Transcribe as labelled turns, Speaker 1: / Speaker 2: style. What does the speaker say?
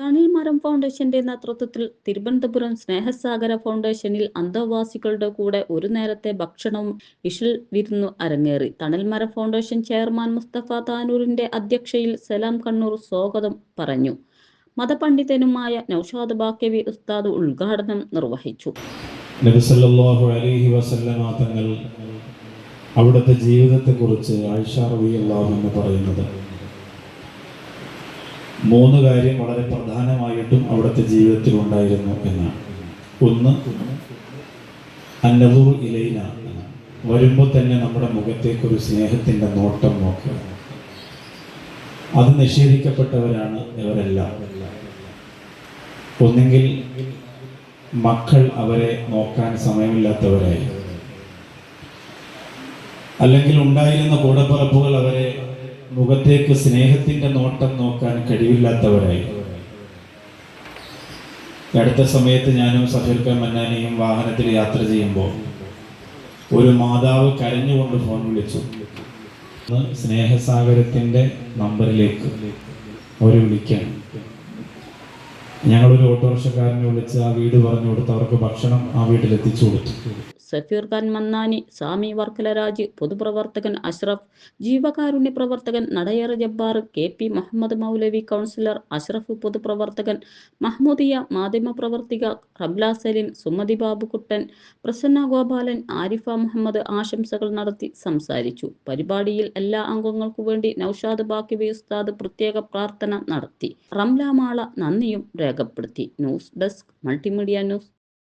Speaker 1: തണിൽമരം ഫൗണ്ടേഷന്റെ നേതൃത്വത്തിൽ തിരുവനന്തപുരം സ്നേഹസാഗര ഫൗണ്ടേഷനിൽ അന്തേവാസികളുടെ കൂടെ ഒരു നേരത്തെ ഭക്ഷണവും ഇഷിൽ വിരുന്നു അരങ്ങേറി. തണൽമരം ഫൗണ്ടേഷൻ ചെയർമാൻ മുസ്തഫ താനൂരിന്റെ അധ്യക്ഷയിൽ സലാം കണ്ണൂർ സ്വാഗതം പറഞ്ഞു. മതപണ്ഡിതനുമായ നൌഷാദ് ബാക്കവി ഉസ്താദ് ഉദ്ഘാടനം നിർവഹിച്ചു.
Speaker 2: അലൈഹി വസല്ലമ തങ്ങൾ അവിടുത്തെ ജീവിതത്തെക്കുറിച്ച് ആയിഷ റളിയല്ലാഹു എന്ന് പറയുന്നത്. മൂന്ന് കാര്യം വളരെ പ്രധാനമായിട്ടും അവിടുത്തെ ജീവിതത്തിൽ ഉണ്ടായിരുന്നു എന്നാണ്. ഒന്ന് അന്നവൂർ എന്നാണ്. വരുമ്പോൾ തന്നെ നമ്മുടെ മുഖത്തേക്ക് ഒരു സ്നേഹത്തിന്റെ നോട്ടം നോക്കുക. അത് നിഷേധിക്കപ്പെട്ടവരാണ് ഇവരെല്ലാം. ഒന്നെങ്കിൽ മക്കൾ അവരെ നോക്കാൻ സമയമില്ലാത്തവരായി അല്ലെങ്കിൽ ഉണ്ടായിരുന്ന കൂടപ്പറപ്പുകൾ അവരെ മുഖത്തേക്ക് സ്നേഹത്തിന്റെ നോട്ടം നോക്കാൻ കഴിവില്ലാത്തവരായി. അടുത്ത സമയത്ത് ഞാനും സഫീർ മന്നാനിയും വാഹനത്തിൽ യാത്ര ചെയ്യുമ്പോൾ ഒരു മാതാവ് കരഞ്ഞുകൊണ്ട് ഫോൺ വിളിച്ചു. സ്നേഹസാഗരത്തിന്റെ നമ്പറിലേക്ക് അവർ വിളിക്കുകയാണ് ഞങ്ങളൊരു ഓട്ടോറിക്ഷക്കാരനെ വിളിച്ച് ആ വീട് പറഞ്ഞു കൊടുത്ത് അവർക്ക് ഭക്ഷണം ആ വീട്ടിൽ എത്തിച്ചു കൊടുത്തു.
Speaker 1: സഫീർ ഖാൻ മന്നാനി സാമി വർക്കലരാജ് പൊതുപ്രവർത്തകൻ അഷ്റഫ് ജീവകാരുണ്യ പ്രവർത്തകൻ നടയർ Jabbar K P Muhammad Maulavi councillor Ashraf പൊതുപ്രവർത്തകൻ മഹ്മൂദിയ മാധ്യമപ്രവർത്തിക റബ്ല സലീം സുമതി ബാബുക്കുട്ടൻ പ്രസന്ന ഗോപാലൻ ആരിഫ മുഹമ്മദ് ആശംസകൾ നടത്തി സംസാരിച്ചു. പരിപാടിയിൽ എല്ലാ അംഗങ്ങൾക്കു വേണ്ടി നൌഷാദ് ബാക്കിബി ഉസ്താദ് പ്രത്യേക പ്രാർത്ഥന നടത്തി. റംലാമാള നന്ദിയും രേഖപ്പെടുത്തി. News desk multimedia news.